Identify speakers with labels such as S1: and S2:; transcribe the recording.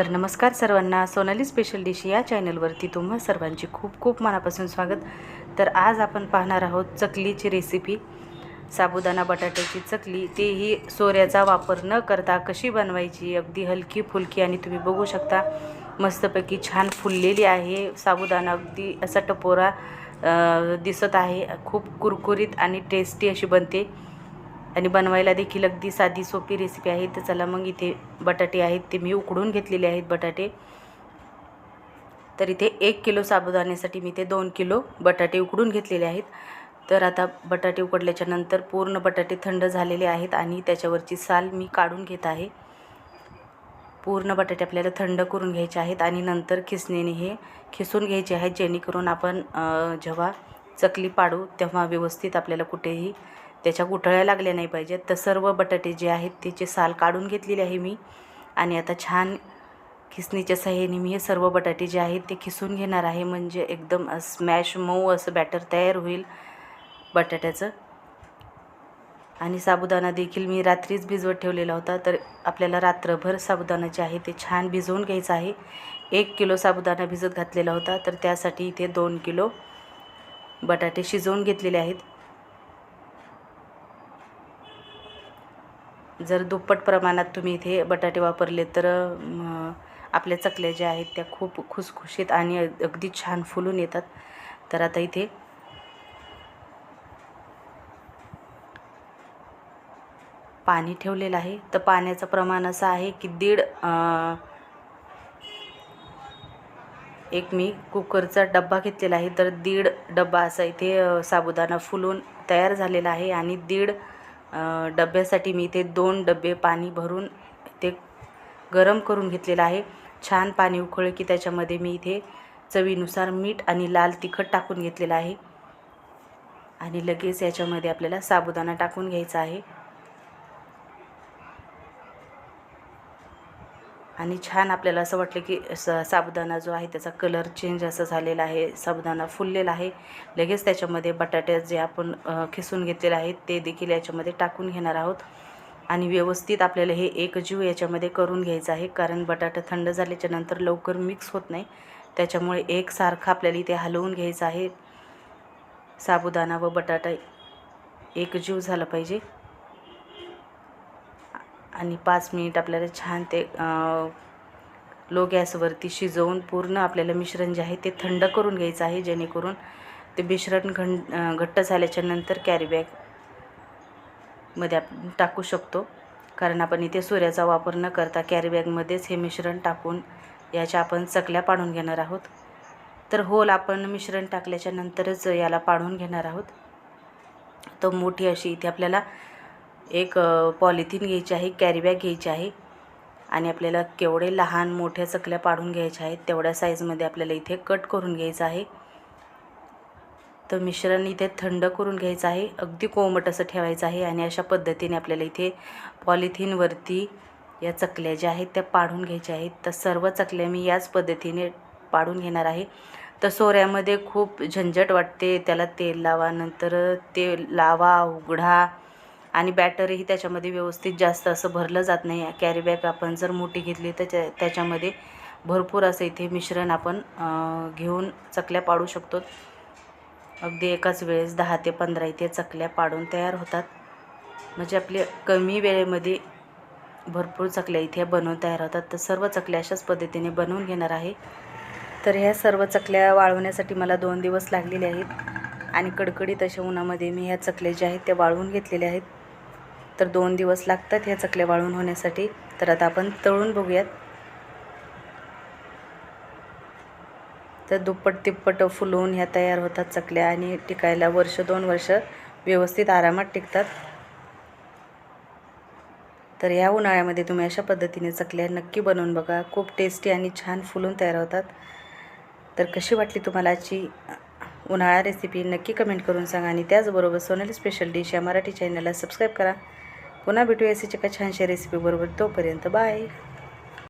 S1: तर नमस्कार सर्वांना. सोनाली स्पेशल डिश या चॅनलवरती तुम्हा सर्वांची खूप खूप मनापासून स्वागत. तर आज आपण पाहणार आहोत चकलीची रेसिपी साबुदाणा बटाट्याची चकली तेही सोऱ्याचा वापर न करता कशी बनवायची अगदी हलकी फुलकी आणि तुम्ही बघू शकता. मस्तपैकी छान फुललेली आहे. साबुदाणा अगदी असा टपोरा दिसत आहे. खूप कुरकुरीत आणि टेस्टी अशी बनते. आणि बनवायला देखील अगदी साधी सोपी रेसिपी आहे. तर चला मग इथे बटाटे आहेत ते मी उकडून घेतलेले आहेत बटाटे. तर इथे एक किलो साबुदाण्यासाठी मी ते दोन किलो बटाटे उकडून घेतलेले आहेत. तर आता बटाटे उकडल्याच्या नंतर पूर्ण बटाटे थंड झालेले आहेत आणि त्याच्यावरची साल मी काढून घेत आहे. पूर्ण बटाटे आपल्याला थंड करून घ्यायचे आहेत आणि नंतर खिसणीने हे खिसून घ्यायचे आहेत जेणेकरून आपण जेव्हा चकली पाडू तेव्हा व्यवस्थित आपल्याला कुठेही त्याच्या गुठळ्या लागल्या नाही पाहिजेत. तर सर्व बटाटे जे आहेत त्याचे साल काढून घेतलेले आहे मी. आणि आता छान खिसणीच्या सहाय्याने मी हे सर्व बटाटे जे आहेत ते खिसून घेणार आहे. म्हणजे एकदम स्मॅश मऊ असं बॅटर तयार होईल बटाट्याचं. आणि साबुदाणा देखील मी रात्रीच भिजवत ठेवलेला होता. तर आपल्याला रात्रभर साबुदाणा जे आहे ते छान भिजवून घ्यायचं आहे. एक किलो साबुदाणा भिजत घातलेला होता. तर त्यासाठी इथे दोन किलो बटाटे शिजवून घेतलेले आहेत. जर दुप्पट प्रमाणात तुम्ही इथे बटाटे वापरले तर आपल्या चकल्या ज्या आहेत त्या खूप खुसखुशीत आणि अगदी छान फुलून येतात. तर आता इथे पाणी ठेवलेलं आहे. तर पाण्याचं प्रमाण असं आहे की दीड एक मी कुकरचा डब्बा घेतलेला आहे. तर दीड डब्बा असा इथे साबुदाणा फुलून तयार झालेला आहे आणि दीड डब्यासाठी मी इथे दोन डबे पाणी भरून ते गरम करून घेतलेलं आहे. छान पाणी उकळलं की त्याच्यामध्ये मी इथे चवीनुसार मीठ आणि लाल तिखट टाकून घेतलेलं आहे. आणि लगेच याच्यामध्ये आपल्याला साबुदाणा टाकून घ्यायचा आहे. आणि छान आपल्याला असं वाटलं की स साबुदाणा जो आहे त्याचा कलर चेंज असं झालेला आहे साबुदाणा फुललेला आहे. लगेच त्याच्यामध्ये बटाटे जे आपण खिसून घेतलेले आहेत ते देखील याच्यामध्ये टाकून घेणार आहोत. आणि व्यवस्थित आपल्याला हे एकजीव याच्यामध्ये करून घ्यायचं आहे कारण बटाटा थंड झाल्याच्यानंतर लवकर मिक्स होत नाही. त्याच्यामुळे एकसारखं आपल्याला इथे हलवून घ्यायचं आहे. साबुदाणा व बटाटा एकजीव झाला पाहिजे. आणि पाच मिनिट आपल्याला छान ते लो गॅसवरती शिजवून पूर्ण आपल्याला मिश्रण जे आहे ते थंड करून घ्यायचं आहे जेणेकरून ते मिश्रण घं घट्ट झाल्याच्यानंतर कॅरीबॅगमध्ये आपण टाकू शकतो. कारण आपण इथे सूर्याचा वापर न करता कॅरीबॅगमध्येच हे मिश्रण टाकून याच्या आपण चकल्या पाडून घेणार आहोत. तर होल आपण मिश्रण टाकल्याच्या नंतरच याला पाडून घेणार आहोत. तर मोठी अशी इथे आपल्याला एक पॉलिथिन घ्यायची आहे कॅरीबॅग घ्यायची आहे आणि आपल्याला केवढे लहान मोठ्या चकल्या पाडून घ्यायच्या आहेत तेवढ्या साईजमध्ये आपल्याला इथे कट करून घ्यायचं आहे. तर मिश्रण इथे थंड करून घ्यायचं आहे अगदी कोमट असं ठेवायचं आहे आणि अशा पद्धतीने आपल्याला इथे पॉलिथिनवरती या चकल्या ज्या आहेत त्या पाडून घ्यायच्या आहेत. तर सर्व चकल्या मी याच पद्धतीने पाडून घेणार आहे. तर सोऱ्यामध्ये खूप झंझट वाटते त्याला तेल लावा नंतर ते लावा उघडा आणि बॅटरही त्याच्यामध्ये व्यवस्थित जास्त असं भरलं जात नाही. कॅरीबॅग आपण जर मोठी घेतली तर त्या त्याच्यामध्ये भरपूर असं इथे मिश्रण आपण घेऊन चकल्या पाडू शकतो. अगदी एकाच वेळेस दहा ते पंधरा इथे चकल्या पाडून तयार होतात. म्हणजे आपले कमी वेळेमध्ये भरपूर चकल्या इथे बनवून तयार होतात. तर सर्व चकल्या अशाच पद्धतीने बनवून घेणार आहे. तर ह्या सर्व चकल्या वाळवण्यासाठी मला दोन दिवस लागलेले आहेत. आणि कडकडीत अशा उन्हामध्ये मी ह्या चकल्या ज्या आहेत त्या वाळवून घेतलेल्या आहेत. तर दोन दिवस लागतात ह्या चकल्या वाळून होण्यासाठी. तर आता आपण तळून बघूयात. तर दुप्पट तिप्पट फुलवून ह्या तयार होतात चकल्या आणि टिकायला वर्ष दोन वर्ष व्यवस्थित आरामात टिकतात. तर ह्या उन्हाळ्यामध्ये तुम्ही अशा पद्धतीने चकल्या नक्की बनवून बघा. खूप टेस्टी आणि छान फुलून तयार होतात. तर कशी वाटली तुम्हाला आजची उन्हाळा रेसिपी नक्की कमेंट करून सांगा आणि त्याचबरोबर सोनाली स्पेशल डिश या मराठी चॅनलला सबस्क्राईब करा. पुन्हा भेटूया अशीच एका छानशा रेसिपीबरोबर तोपर्यंत बाय